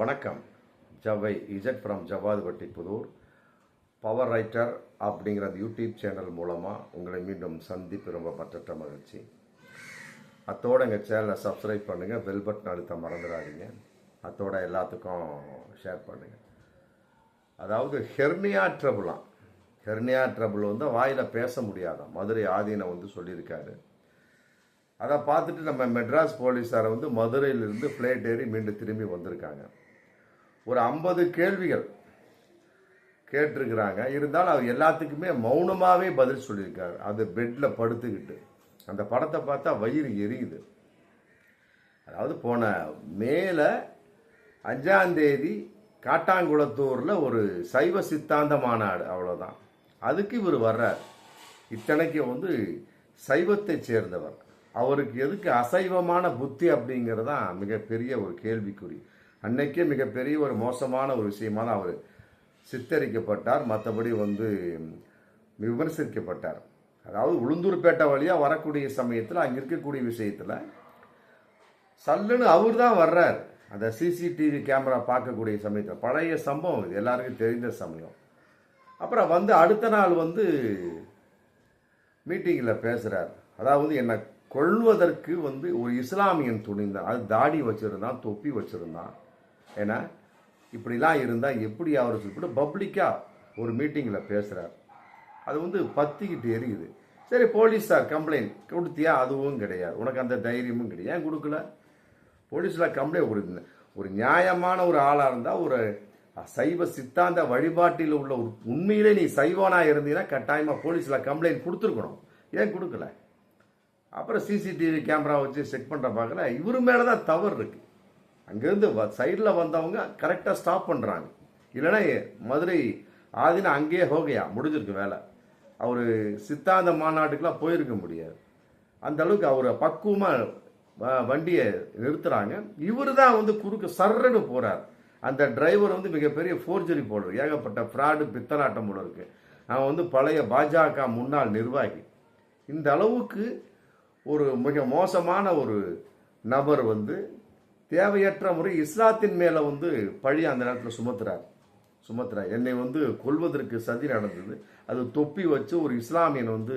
வணக்கம். ஜவை Z from Javadhupatti Puthur. Power writer அப்படிங்கிற அந்த யூடியூப் சேனல் மூலமாக உங்களை மீண்டும் சந்திப்பு ரொம்ப பற்றற்ற மகிழ்ச்சி. அத்தோட எங்கள் சேனலை சப்ஸ்கிரைப் பண்ணுங்கள் பெல் பட்டன் அழுத்த மறந்துடாதீங்க. அத்தோட எல்லாத்துக்கும் ஷேர் பண்ணுங்கள் அதாவது ஹெர்னியா ட்ரபுளாம் ஹெர்னியா ட்ரபுள் வந்து வாயில் பேச முடியாதான் மதுரை ஆதீனம் வந்து சொல்லியிருக்காரு. அதை பார்த்துட்டு நம்ம மெட்ராஸ் போலீஸாரை வந்து மதுரையிலிருந்து ஃப்ளைட் ஏறி மீண்டும் திரும்பி வந்திருக்காங்க. ஒரு ஐம்பது கேள்விகள் கேட்டிருக்கிறாங்க. இருந்தாலும் அவர் எல்லாத்துக்குமே மௌனமாகவே பதில் சொல்லியிருக்காரு. அது பெட்டில் படுத்துக்கிட்டு. அந்த படத்தை பார்த்தா வயிறு எரியுது. அதாவது போன மேலே அஞ்சாந்தேதி காட்டாங்குளத்தூரில் ஒரு சைவ சித்தாந்த மாநாடு அவ்வளோதான் அதுக்கு இவர் வர்றார். இத்தனைக்கு வந்து சைவத்தை சேர்ந்தவர். அவருக்கு எதுக்கு அசைவமான புத்தி அப்படிங்கிறதான் மிகப்பெரிய ஒரு கேள்விக்குறி. அன்னைக்கே மிகப்பெரிய ஒரு மோசமான ஒரு விஷயமாக தான் அவர். சித்தரிக்கப்பட்டார். மற்றபடி வந்து விமர்சிக்கப்பட்டார். அதாவது உளுந்தூர்பேட்டை வழியாக வரக்கூடிய சமயத்தில் அங்கே இருக்கக்கூடிய விஷயத்தில் சல்லுன்னு அவர் தான் வர்றார். அந்த சிசிடிவி கேமரா பார்க்கக்கூடிய சமயத்தில். பழைய சம்பவம் இது. எல்லாருக்கும் தெரிந்த சமயம். அப்புறம் வந்து அடுத்த நாள் வந்து மீட்டிங்கில் பேசுகிறார் அதாவது என்னை கொள்வதற்கு வந்து ஒரு இஸ்லாமியன் துணிந்தான். அது தாடி வச்சுருந்தான் தொப்பி வச்சுருந்தான். ஏன்னா இப்படிலாம் இருந்தால் எப்படி அவர் சொல்லிட்டு பப்ளிக்காக ஒரு மீட்டிங்கில் பேசுகிறார் அது வந்து பத்திக்கிட்டு எரியுது. சரி போலீஸார் கம்ப்ளைண்ட் கொடுத்தியா? அதுவும் கிடையாது. உனக்கு அந்த தைரியமும் கிடையாது. ஏன் கொடுக்கல? போலீஸில் கம்ப்ளைண்ட் கொடுக்குங்க ஒரு நியாயமான ஒரு ஆளாக இருந்தால் ஒரு சைவ சித்தாந்த வழிபாட்டில் உள்ள ஒரு உண்மையிலே நீ சைவனாக இருந்தீங்கன்னா கட்டாயமாக போலீஸில் கம்ப்ளைண்ட் கொடுத்துருக்கணும். ஏன் கொடுக்கல? அப்புறம் சிசிடிவி கேமரா வச்சு செக் பண்ணுற பார்க்கல. இவர் மேலே தான் தவறு இருக்குது அங்கேருந்து சைடில் வந்தவங்க கரெக்டாக ஸ்டாப் பண்ணுறாங்க இல்லைன்னா மதுரை ஆதினா அங்கேயே ஹோகையா முடிஞ்சிருக்கு வேலை. அவர் சித்தாந்த மாநாட்டுக்கெலாம் போயிருக்க முடியாது. அந்த அளவுக்கு அவரை பக்குவமாக வண்டியை நிறுத்துகிறாங்க இவர் தான் வந்து குறுக்க சர்றன்னு போகிறார் அந்த டிரைவர் வந்து மிகப்பெரிய ஃபோர்ஜரி போடுறது ஏகப்பட்ட ஃப்ராடு பித்தலாட்டம் போல இருக்கு. அவன் வந்து பழைய பாஜக முன்னாள் நிர்வாகி. இந்த அளவுக்கு ஒரு மிக மோசமான ஒரு நபர் வந்து தேவையற்ற முறை இஸ்லாத்தின் மேலே வந்து பழி அந்த நேரத்தில் சுமத்துறார். சுமத்துறார். என்னை வந்து கொல்வதற்கு சதி நடந்தது. அது தொப்பி வச்சு ஒரு இஸ்லாமியன் வந்து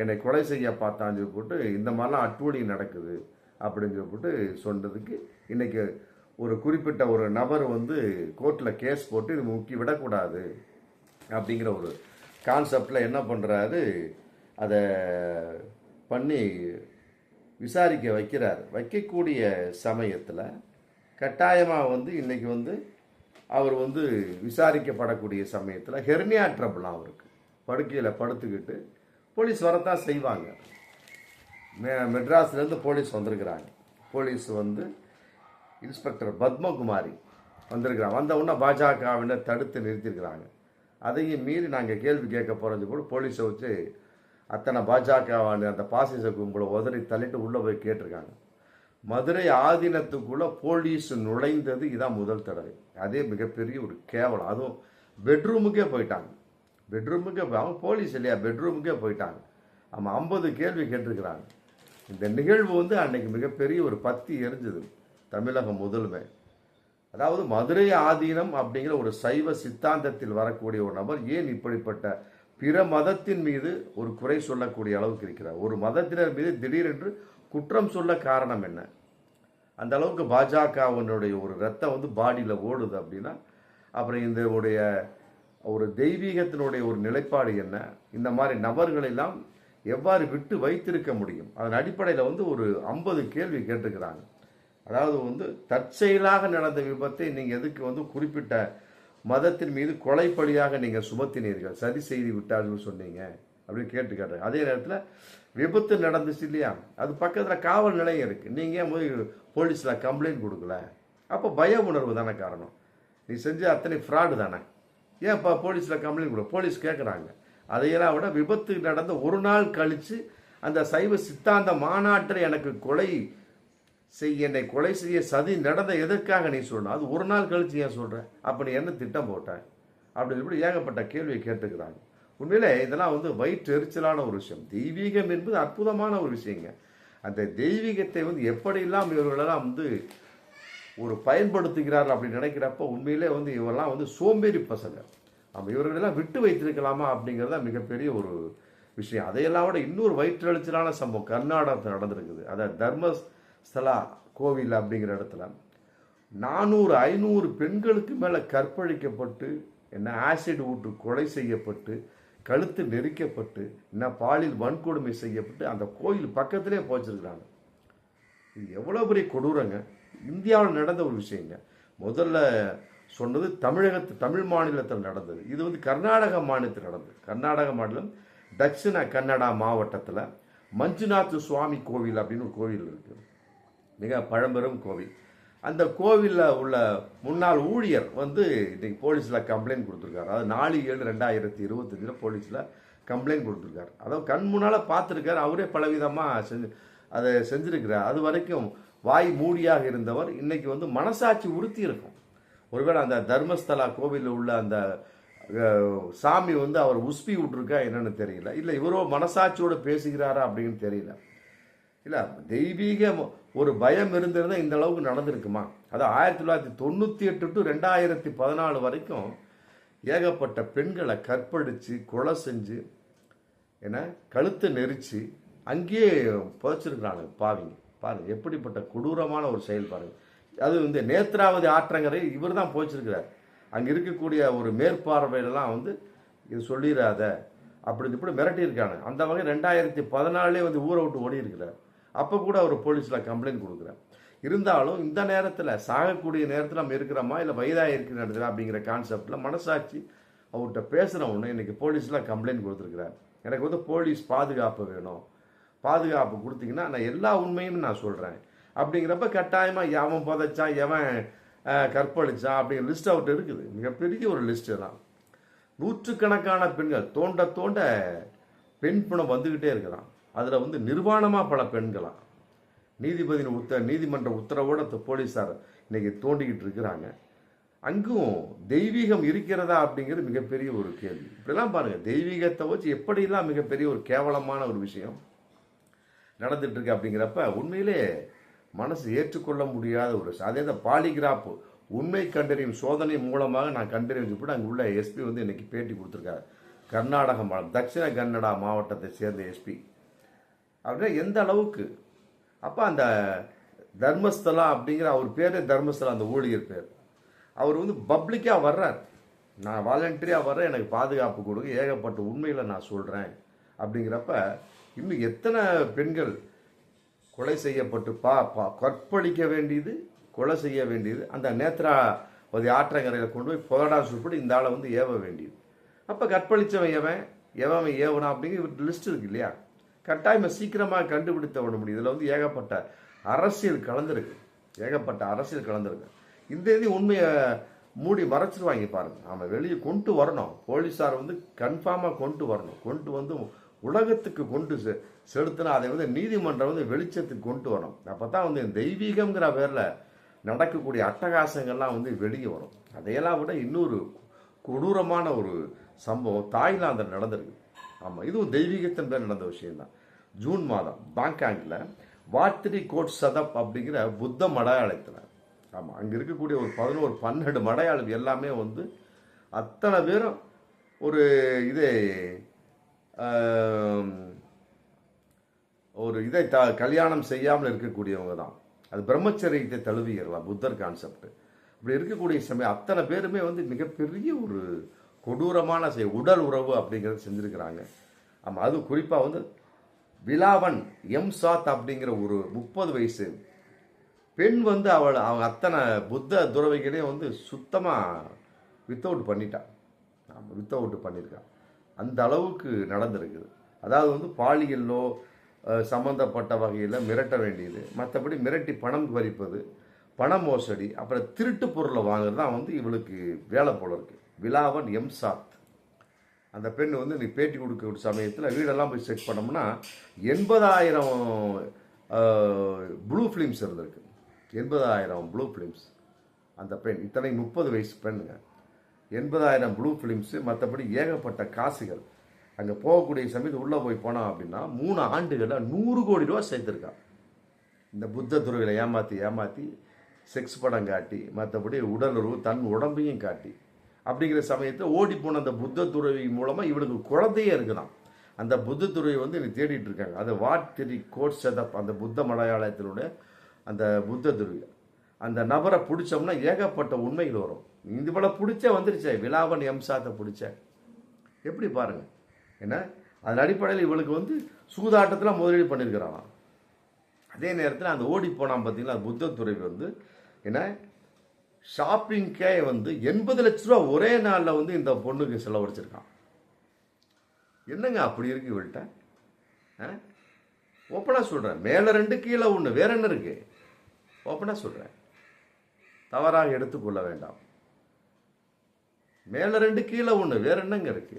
என்னை கொலை செய்ய பார்த்தான்னு சொல்லி போட்டு இந்த மாதிரிலாம் அட்டூழி நடக்குது அப்படின்னு சொல்லிட்டு சொன்னதுக்கு இன்றைக்கி ஒரு குறிப்பிட்ட ஒரு நபர் வந்து கோர்ட்டில் கேஸ் போட்டு இது முக்கி விடக்கூடாது அப்படிங்கிற ஒரு கான்செப்டில் என்ன பண்ணுறாரு அதை பண்ணி விசாரிக்க வைக்கிறார். வைக்கக்கூடிய சமயத்தில் கட்டாயமாக வந்து இன்றைக்கி வந்து அவர் வந்து விசாரிக்கப்படக்கூடிய சமயத்தில் ஹெர்னியா ட்ரபிளாம் அவருக்கு படுக்கையில் படுத்துக்கிட்டு போலீஸ் வரத்தான் செய்வாங்க. மெ மெட்ராஸ்லேருந்து போலீஸ் வந்திருக்கிறாங்க. போலீஸ் வந்து இன்ஸ்பெக்டர் பத்மகுமாரி வந்திருக்கிறாங்க. வந்த உடனே பாஜகவினர் தடுத்து நிறுத்தியிருக்கிறாங்க. அதையும் மீறி நாங்கள் கேள்வி கேட்க போகிறது கூட போலீஸை வச்சு அத்தனை பாஜக அந்த பாசிச கும்பலை உதறி தள்ளிட்டு உள்ளே போய் கேட்டிருக்காங்க. மதுரை ஆதீனத்துக்குள்ள போலீஸ் நுழைந்தது இதான் முதல் தடவை. அதே மிகப்பெரிய ஒரு கேவலம். அதுவும் பெட்ரூமுக்கே போயிட்டாங்க. பெட்ரூமுக்கே போய் அவங்க போலீஸ் இல்லையா? பெட்ரூமுக்கே போயிட்டாங்க. ஆமாம் ஐம்பது கேள்வி கேட்டிருக்கிறாங்க. இந்த நிகழ்வு வந்து அன்னைக்கு மிகப்பெரிய ஒரு பத்தி எரிஞ்சது தமிழகம் முதல்மை. அதாவது மதுரை ஆதீனம் அப்படிங்கிற ஒரு சைவ சித்தாந்தத்தில் வரக்கூடிய ஒரு நபர் ஏன் இப்படிப்பட்ட பிற மதத்தின் மீது ஒரு குறை சொல்லக்கூடிய அளவுக்கு இருக்கிறார். ஒரு மதத்தினர் மீது திடீரென்று குற்றம் சொல்ல காரணம் என்ன? அந்த அளவுக்கு பாஜகவனுடைய ஒரு ரத்தம் வந்து பாடியில் ஓடுது அப்படின்னா அப்புறம் இந்த உடைய ஒரு தெய்வீகத்தினுடைய ஒரு நிலைப்பாடு என்ன? இந்த மாதிரி நபர்களெல்லாம் எவ்வாறு விட்டு வைத்திருக்க முடியும்? அதன் அடிப்படையில் வந்து ஒரு ஐம்பது கேள்வி கேட்டிருக்கிறாங்க அதாவது வந்து தற்செயலாக நடந்த விபத்தை நீங்கள் எதுக்கு வந்து குறிப்பிட்ட மதத்தின் மீது கொலைப்படியாக நீங்கள் சுமத்தினீர்கள். சதி செய்து விட்டார்கள் சொன்னீங்க. அப்படின்னு கேட்டு கேட்டாங்க அதே நேரத்தில் விபத்து நடந்துச்சு இல்லையா? அது பக்கத்தில் காவல் நிலையம் இருக்குது நீங்கள் ஏன் போய் போலீஸில் கம்ப்ளைண்ட் கொடுக்கல? அப்போ பய உணர்வு தானே காரணம். நீ செஞ்ச அத்தனை ஃப்ராடு தானே. ஏன் இப்போ போலீஸில் கம்ப்ளைண்ட் கொடு? போலீஸ் கேட்குறாங்க அதையெல்லாம் விட விபத்து நடந்த ஒரு நாள் கழித்து அந்த சைவ சித்தாந்த மாநாட்டில் எனக்கு கொலை செய் என்னை கொலை செய்ய சதி நடந்த எதற்காக நீ சொல்லணும் அது ஒரு நாள் கழிச்சு ஏன் சொல்கிற அப்படி நீ என்ன திட்டம் போட்ட? அப்படின்னு சொல்லி ஏகப்பட்ட கேள்வியை கேட்டுக்கிறாங்க. உண்மையிலே இதெல்லாம் வந்து வயிற்று எரிச்சலான ஒரு விஷயம். தெய்வீகம் என்பது அற்புதமான ஒரு விஷயங்க. அந்த தெய்வீகத்தை வந்து எப்படியெல்லாம் இவர்களெல்லாம் வந்து ஒரு பயன்படுத்துகிறார்கள் அப்படி நினைக்கிறப்ப உண்மையிலே வந்து இவரெல்லாம் வந்து சோம்பேறி பசங்க. நம்ம இவர்களெல்லாம் விட்டு வைத்திருக்கலாமா அப்படிங்கிறது தான் மிகப்பெரிய ஒரு விஷயம். அதையெல்லாம் விட இன்னொரு வயிற்றெழுச்சலான சம்பவம் கர்நாடகத்தில் நடந்திருக்குது. அதாவது ஸ்தலா கோவில் அப்படிங்கிற இடத்துல நானூறு ஐநூறு பெண்களுக்கு மேலே கற்பழிக்கப்பட்டு என்ன ஆசிட் ஊற்று கொலை செய்யப்பட்டு கழுத்து நெரிக்கப்பட்டு என்ன பாலியல் வன்கொடுமை செய்யப்பட்டு அந்த கோயில் பக்கத்திலே போச்சிருக்கிறாங்க. இது எவ்வளோ பெரிய கொடூரங்க. இந்தியாவில் நடந்த ஒரு விஷயங்க. முதல்ல சொன்னது தமிழகத்து தமிழ் மாநிலத்தில் நடந்தது. இது வந்து கர்நாடக மாநிலத்தில் நடந்தது. கர்நாடக மாநிலம் தட்சிண கன்னடா மாவட்டத்தில் மஞ்சுநாத் சுவாமி கோவில் அப்படின்னு ஒரு கோவில் இருக்குது மிக பழம்பெரும் கோவில். அந்த கோவிலில் உள்ள முன்னாள் ஊழியர் வந்து இன்றைக்கி போலீஸில் கம்ப்ளைண்ட் கொடுத்துருக்காரு. அதாவது நாலு ஏழு ரெண்டாயிரத்தி இருபத்தஞ்சில் போலீஸில் கம்ப்ளைண்ட் கொடுத்துருக்காரு. அதாவது கண் முன்னால் பார்த்துருக்காரு. அவரே பலவிதமாக செஞ்சு அதை செஞ்சுருக்கிறார். அது வரைக்கும் வாய் மூடியாக இருந்தவர் இன்றைக்கி வந்து மனசாட்சி உறுத்தி இருக்கும். ஒருவேளை அந்த தர்மஸ்தலா கோவிலில் உள்ள அந்த சாமி வந்து அவர் உஸ்பி விட்ருக்கா என்னன்னு தெரியல. இல்லை இவரோ மனசாட்சியோடு பேசுகிறாரா அப்படின்னு தெரியல. இல்லை தெய்வீக ஒரு பயம் இருந்திருந்தால் இந்த அளவுக்கு நடந்திருக்குமா? அது ஆயிரத்தி தொள்ளாயிரத்தி தொண்ணூற்றி எட்டு டு ரெண்டாயிரத்தி பதினாலு வரைக்கும் ஏகப்பட்ட பெண்களை கற்பழித்து கொலை செஞ்சு ஏன்னா கழுத்தை நெரிச்சு அங்கேயே புதைச்சிருக்கிறாங்க பாவிங்க. பாருங்க எப்படிப்பட்ட கொடூரமான ஒரு செயல் அது இந்த நேத்ராவதி ஆற்றங்கரை இவர் தான் போச்சிருக்கிறார் அங்கே இருக்கக்கூடிய ஒரு மேற்பார்வையிலலாம் வந்து இது சொல்லிடாத அப்படி இப்படி மிரட்டியிருக்காங்க. அந்த வகை ரெண்டாயிரத்தி பதினாலே வந்து ஊரை விட்டு ஓடி இருக்கிறார் அப்போ கூட அவர் போலீஸில் கம்ப்ளைண்ட் கொடுக்குறேன் இருந்தாலும் இந்த நேரத்தில் சாகக்கூடிய நேரத்தில் நம்ம இருக்கிறோமா இல்லை வயதாக இருக்கிற நேரத்தில் அப்படிங்கிற கான்செப்டில் மனசாட்சி அவர்கிட்ட பேசுகிற ஒன்று இன்றைக்கி போலீஸில் கம்ப்ளைண்ட் கொடுத்துருக்குறார். எனக்கு வந்து போலீஸ் பாதுகாப்பு வேணும். பாதுகாப்பு கொடுத்தீங்கன்னா நான் எல்லா உண்மையும் நான் சொல்கிறேன் அப்படிங்கிறப்ப கட்டாயமாக எவன் புதைச்சான் எவன் கற்பழிச்சான் அப்படிங்கிற லிஸ்ட் அவர்கிட்ட இருக்குது. மிகப்பெரிய ஒரு லிஸ்ட்டு தான். நூற்றுக்கணக்கான பெண்கள் தோண்ட தோண்ட பெண் பணம் வந்துக்கிட்டே இருக்கிறான் அதில் வந்து நிர்வாணமாக பல பெண்களாக நீதிபதியின் உத்த நீதிமன்ற உத்தரவோட போலீஸார் இன்னைக்கு தோண்டிக்கிட்டு இருக்கிறாங்க. அங்கும் தெய்வீகம் இருக்கிறதா அப்படிங்கிறது மிகப்பெரிய ஒரு கேள்வி. இப்படிலாம் பாருங்கள் தெய்வீகத்தை வச்சு எப்படிலாம் மிகப்பெரிய ஒரு கேவலமான ஒரு விஷயம் நடந்துட்டுருக்கு அப்படிங்கிறப்ப உண்மையிலே மனசு ஏற்றுக்கொள்ள முடியாத ஒரு விஷயம். அதே தான் பாலிகிராப் உண்மை கண்டறியும் சோதனை மூலமாக நான் கண்டறிஞ்சு கூட அங்கே உள்ள எஸ்பி வந்து இன்னைக்கு பேட்டி கொடுத்துருக்காரு. கர்நாடக மாநிலம் தட்சிண கன்னடா மாவட்டத்தை சேர்ந்த எஸ்பி. அப்படின்னா எந்த அளவுக்கு? அப்போ அந்த தர்மஸ்தலா அப்படிங்கிற அவர் பேர் தர்மஸ்தலா அந்த ஊழியர் பேர். அவர் வந்து பப்ளிக்காக வர்றார். நான் வாலண்டரியாக வர்றேன் எனக்கு பாதுகாப்பு கொடுங்க ஏகப்பட்ட உண்மைகளை நான் சொல்கிறேன் அப்படிங்கிறப்ப இன்னும் எத்தனை பெண்கள் கொலை செய்யப்பட்டு பா பா கற்பழிக்க வேண்டியது கொலை செய்ய வேண்டியது அந்த நேத்ராவதி ஆற்றங்கரையில் கொண்டு போய் புகடா சுட்டு இந்த ஆளை வந்து ஏவ வேண்டியது. அப்போ கற்பழிச்சவன் எவன்? எவன் ஏவனா அப்படிங்கிற லிஸ்ட் இருக்கு இல்லையா? கட்டாயமாக சீக்கிரமாக கண்டுபிடித்த விட முடியும். இதில் வந்து ஏகப்பட்ட அரசியல் கலந்துருக்கு. ஏகப்பட்ட அரசியல் கலந்துருக்கு. இந்த இது உண்மையை மூடி மறைச்சிருவாங்க பாருங்க. நாம் வெளியே கொண்டு வரணும். போலீஸார் வந்து கன்ஃபார்மாக கொண்டு வரணும். கொண்டு வந்து உலகத்துக்கு கொண்டு செ- செலுத்தினா அதை வந்து நீதிமன்றம் வந்து வெளிச்சத்துக்கு கொண்டு வரணும். அப்போ தான் வந்து தெய்வீகங்கிற தெய்வீகம்ங்கிற பேரில் நடக்கக்கூடிய அட்டகாசங்கள்லாம் வந்து வெளியே வரும். அதையெல்லாம் விட இன்னொரு கொடூரமான ஒரு சம்பவம் தாய்லாந்தில் நடந்திருக்கு. ஆமாம் இதுவும் தெய்வீகத்தின் பேர் நடந்த விஷயம்தான். ஜூன் மாதம் பாங்காங்கில் வாத்திரி கோட் சதப் அப்படிங்கிற புத்த மடையாளத்தில் ஆமாம் அங்கே இருக்கக்கூடிய ஒரு பதினோரு பன்னெண்டு மடையாளம் எல்லாமே வந்து அத்தனை பேரும் ஒரு இது ஒரு இதை த கல்யாணம் செய்யாமல் இருக்கக்கூடியவங்க தான். அது பிரம்மச்சரியத்தை தழுவிடலாம் புத்தர் கான்செப்ட் இப்படி இருக்கக்கூடிய சமயம் அத்தனை பேருமே வந்து மிகப்பெரிய ஒரு கொடூரமான செய் உடல் உறவு அப்படிங்கிறத செஞ்சுருக்கிறாங்க. ஆமாம் அது குறிப்பாக வந்து விலாவன் எம் சாத் அப்படிங்கிற ஒரு முப்பது வயசு பெண் வந்து அவள் அவங்க அத்தனை புத்த துறவைகளையும் வந்து சுத்தமாக வித்தவுட் பண்ணிட்டான் ஆமாம் வித்தவுட் பண்ணியிருக்கான் அந்த அளவுக்கு நடந்திருக்குது. அதாவது வந்து பாலியலோ சம்மந்தப்பட்ட வகையில் மிரட்ட வேண்டியது. மற்றபடி மிரட்டி பணம் பறிப்பது பண மோசடி அப்புறம் திருட்டு பொருளை வாங்குறது தான் வந்து இவளுக்கு வேலை போல இருக்குது விலாவன் எம் சாத். அந்த பெண் வந்து நீ பேட்டி கொடுக்க சமயத்தில் வீடெல்லாம் போய் செக் பண்ணோம்னா எண்பதாயிரம் ப்ளூ ஃபிலிம்ஸ் இருந்திருக்கு. எண்பதாயிரம் ப்ளூ ஃபிலிம்ஸ். அந்த பெண் இத்தனை முப்பது வயசு பெண்ணுங்க. எண்பதாயிரம் ப்ளூ ஃபிலிம்ஸு மற்றபடி ஏகப்பட்ட காசுகள். அங்கே போகக்கூடிய சமயத்து உள்ளே போய் போனோம் அப்படின்னா மூணு ஆண்டுகளில் நூறு கோடி ரூபா சேர்த்துருக்கான் இந்த புத்த துறைகளை ஏமாற்றி ஏமாற்றி செக்ஸ் படம் காட்டி மற்றபடி உடலுறவு தன் உடம்பையும் காட்டி. அப்படிங்கிற சமயத்தில் ஓடி போன அந்த புத்த துறவி மூலமாக இவனுக்கு குழந்தையே இருக்குதான். அந்த புத்த துறவி வந்து எனக்கு தேடிட்டு இருக்காங்க. அந்த வாட்திரி கோட் செதப் அந்த புத்த மலையாளத்தினுடைய அந்த புத்த துறவி. அந்த நபரை பிடிச்சோம்னா ஏகப்பட்ட உண்மைகள் வரும். இந்த போல பிடிச்ச வந்துருச்சே. விலாவன் எம்சாத்தை பிடிச்ச. எப்படி பாருங்க. என்ன? அதன் அடிப்படையில் இவளுக்கு வந்து சூதாட்டத்தில் முதலீடு பண்ணியிருக்கிறான் அதே நேரத்தில் அந்த ஓடி போனான் பார்த்தீங்களா புத்த துறவி வந்து என்ன? ஷாப்பிங்க்கே வந்து எண்பது லட்ச ரூபா ஒரே நாளில் வந்து இந்த பொண்ணுக்கு செலவழிச்சிருக்கான். என்னங்க அப்படி இருக்கு இவள்கிட்ட? ஓப்பனாக சொல்கிறேன் மேலே ரெண்டு கீழே ஒன்று வேற என்ன இருக்கு? ஓப்பனாக சொல்கிறேன் தவறாக எடுத்துக்கொள்ள வேண்டாம். மேலே ரெண்டு கீழே ஒன்று வேற என்னங்க இருக்கு?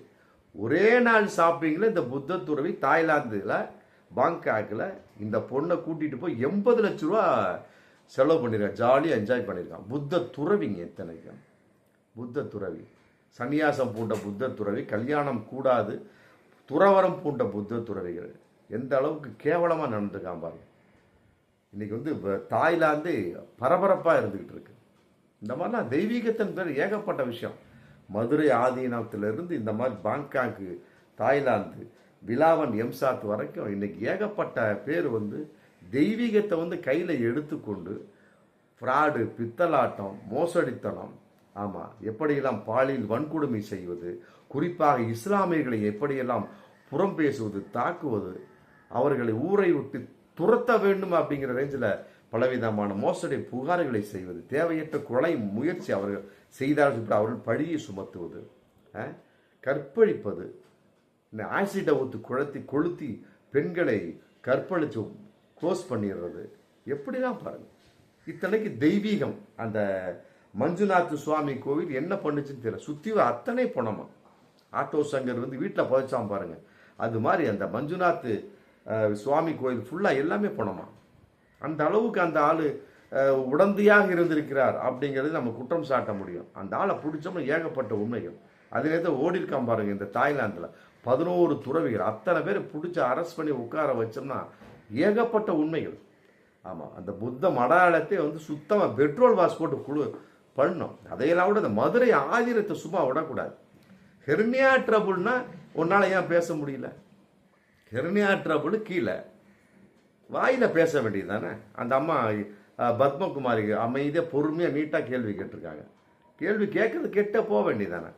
ஒரே நாள் ஷாப்பிங்கில் இந்த புத்த துறவி தாய்லாந்தில் பாங்காக்கில் இந்த பொண்ணை கூட்டிகிட்டு போய் எண்பது லட்ச ரூபா செலவு பண்ணியிருக்கான் ஜாலியாக என்ஜாய் பண்ணியிருக்கான் புத்த துறவிங்க எத்தனைக்கும் புத்த துறவி. சன்னியாசம் பூண்ட புத்த துறவி கல்யாணம் கூடாது துறவரம் பூண்ட புத்த துறவிகள். எந்த அளவுக்கு கேவலமாக நடந்துருக்கான் பாருங்க. இன்றைக்கி வந்து தாய்லாந்து பரபரப்பாக இருந்துக்கிட்டு இருக்கு. இந்த மாதிரிலாம் தெய்வீகத்தின் பேர் ஏகப்பட்ட விஷயம். மதுரை ஆதீனத்திலிருந்து இந்த மாதிரி பாங்காக்கு தாய்லாந்து விலாவன் எம்சாத் வரைக்கும் இன்றைக்கி ஏகப்பட்ட பேர் வந்து தெய்வீகத்தை வந்து கையில் எடுத்துக்கொண்டு ஃப்ராடு பித்தலாட்டம் மோசடித்தனம் ஆமாம் எப்படியெல்லாம் பாலியல் வன்கொடுமை செய்வது குறிப்பாக இஸ்லாமியர்களை எப்படியெல்லாம் புறம் பேசுவது தாக்குவது அவர்களை ஊரை விட்டு துரத்த வேண்டும் அப்படிங்கிற ரேஞ்சில் பலவிதமான மோசடி புகார்களை செய்வது தேவையற்ற கொலை முயற்சி அவர்கள் செய்தார்கள் இப்படி அவர்கள் பழியை சுமத்துவது கற்பழிப்பது இந்த ஆசிட்டை ஊற்றி குழத்தி கொளுத்தி பெண்களை கற்பழிச்சு க்ளோஸ் பண்ணிடுறது. எப்படிலாம் பாருங்க. இத்தனைக்கு தெய்வீகம். அந்த மஞ்சுநாத் சுவாமி கோவில் என்ன பண்ணுச்சுன்னு தெரியல. சுத்தி அத்தனை பணமா. ஆட்டோ சங்கர் வந்து வீட்டில் புதைச்சான் பாருங்க. அது மாதிரி அந்த மஞ்சுநாத் சுவாமி கோயில் ஃபுல்லாக எல்லாமே பணமா. அந்த அளவுக்கு அந்த ஆள் உடந்தையாக இருந்திருக்கிறார் அப்படிங்கிறது நம்ம குற்றம் சாட்ட முடியும். அந்த ஆளை பிடிச்சோம்னா ஏகப்பட்ட உண்மைகள். அதே நேரத்தில் ஓடி இருக்கான் பாருங்க இந்த தாய்லாந்தில். பதினோரு துறவிகள். அத்தனை பேர் பிடிச்சி அரெஸ்ட் பண்ணி உட்கார வச்சோம்னா ஏகப்பட்ட உண்மைகள். ஆமாம் அந்த புத்த மடாலயத்தை வந்து சுத்தமாக பெட்ரோல் வாஷ் போட்டு குழு பண்ணோம் அதையெல்லாம் விட இந்த மதுரை ஆதிரத்தை சும்மா விடக்கூடாது. ஹெர்னியா ட்ரபுள்னா உன்னால் ஏன் பேச முடியல? ஹெர்னியா ட்ரபுள் கீழே. வாயில் பேச வேண்டியது தானே? அந்த அம்மா பத்மகுமாரி அமைதியாக பொறுமையாக நீட்டாக கேள்வி கேட்டிருக்காங்க. கேள்வி கேட்கறது கெட்ட போக வேண்டியதானே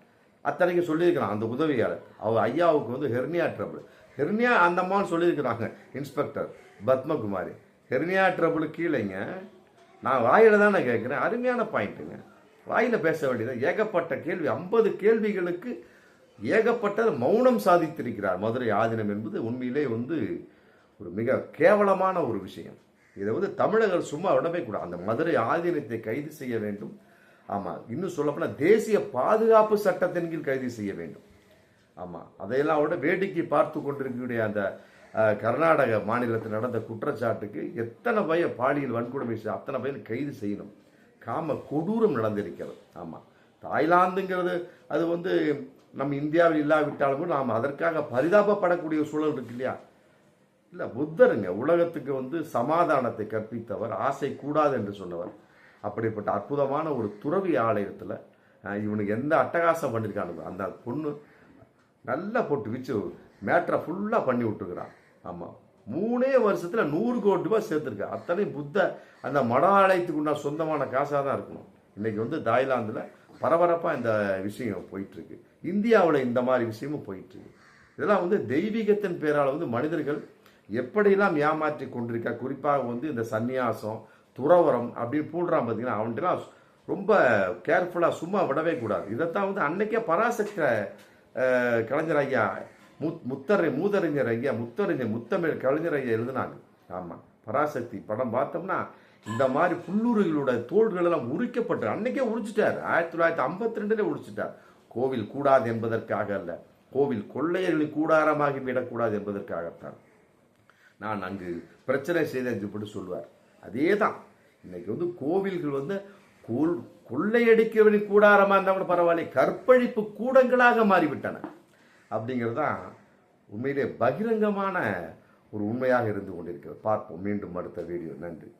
அத்தனைக்கு சொல்லியிருக்கிறான் அந்த உதவியாளர். அவர் ஐயாவுக்கு வந்து ஹெர்னியா ட்ரபிள். ஹெர்னியா அந்த அம்மான்னு சொல்லியிருக்கிறாங்க இன்ஸ்பெக்டர் பத்மகுமாரி. ஹெர்னியா ட்ரபுள் கீழேங்க நான் வாயில் தானே கேட்குறேன் அருமையான பாயிண்ட்டுங்க. வாயில் பேச வேண்டியது ஏகப்பட்ட கேள்வி ஐம்பது கேள்விகளுக்கு ஏகப்பட்ட மௌனம் சாதித்திருக்கிறார் மதுரை ஆதீனம் என்பது உண்மையிலே வந்து ஒரு மிக கேவலமான ஒரு விஷயம். இதை வந்து தமிழர்கள் சும்மா விடவே கூடாது. அந்த மதுரை ஆதீனத்தை கைது செய்ய வேண்டும். ஆமாம் இன்னும் சொல்லப்போனால் தேசிய பாதுகாப்பு சட்டத்தின் கீழ் கைது செய்ய வேண்டும். ஆமாம் அதையெல்லாம் விட வேடிக்கை பார்த்து கொண்டிருக்கக்கூடிய அந்த கர்நாடக மாநிலத்தில் நடந்த குற்றச்சாட்டுக்கு எத்தனை பய பாலியல் வன்கொடுமை செய்ய அத்தனை பையன் கைது செய்யணும். காம கொடூரம் நடந்திருக்கிறது. ஆமாம் தாய்லாந்துங்கிறது அது வந்து நம்ம இந்தியாவில் இல்லாவிட்டாலும் கூட நாம் அதற்காக பரிதாபப்படக்கூடிய சூழல் இருக்கு இல்லையா? இல்லை புத்தருங்க உலகத்துக்கு வந்து சமாதானத்தை கற்பித்தவர் ஆசை கூடாது என்று சொன்னவர். அப்படிப்பட்ட அற்புதமான ஒரு துறவி ஆலயத்தில் இவனுக்கு எந்த அட்டகாசம் பண்ணியிருக்கானு அந்த பொண்ணு நல்லா போட்டு வச்சு மேட்ரை ஃபுல்லாக பண்ணி விட்டுருக்குறான். ஆமாம் மூணே வருஷத்தில் நூறு கோடி ரூபாய் சேர்த்துருக்கா. அத்தனை புத்த அந்த மட ஆலயத்துக்கு உண்டா சொந்தமான காசாக தான் இருக்கணும். இன்றைக்கி வந்து தாய்லாந்தில் பரபரப்பாக இந்த விஷயம் போயிட்டுருக்கு. இந்தியாவில் இந்த மாதிரி விஷயமும் போயிட்டுருக்கு. இதெல்லாம் வந்து தெய்வீகத்தின் பேரால் வந்து மனிதர்கள் எப்படியெல்லாம் ஏமாற்றி கொண்டிருக்கா குறிப்பாக வந்து இந்த சந்நியாசம் துறவரம் அப்படின்னு பூன்றான் பார்த்தீங்கன்னா அவன்கிட்டலாம் ரொம்ப கேர்ஃபுல்லாக சும்மா விடவே கூடாது. இதைத்தான் வந்து அன்னைக்கே பராசக்த கலைஞர் ஐயா முத் முத்தரை மூதறிஞர் ஐயா முத்தறிஞர் முத்தமிழ் கலைஞர் ஐயா எழுதினாங்க. ஆமாம் பராசக்தி படம் பார்த்தோம்னா இந்த மாதிரி புல்லுருகளோட தோள்கள் எல்லாம் உரிக்கப்பட்டு அன்னைக்கே உரிச்சிட்டார். ஆயிரத்தி தொள்ளாயிரத்தி ஐம்பத்தி ரெண்டுல உரிச்சிட்டார். கோவில் கூடாது என்பதற்காக அல்ல கோவில் கொள்ளையர்களின் கூடாரமாகி விடக்கூடாது என்பதற்காகத்தான். நான் அங்கு பிரச்சனை செய்தேன் என்று சொல்லுவார் அதே தான் இன்னைக்கு வந்து கோவில்கள் வந்து கோல் கொள்ளையடிக்கவனின் கூடாரமாக இருந்தால் கூட பரவாயில்லை. கற்பழிப்பு கூடங்களாக மாறிவிட்டன. அப்படிங்கிறது தான் உண்மையிலே பகிரங்கமான ஒரு உண்மையாக இருந்து கொண்டிருக்கிறது. பார்ப்போம். மீண்டும் அடுத்த வீடியோ. நன்றி.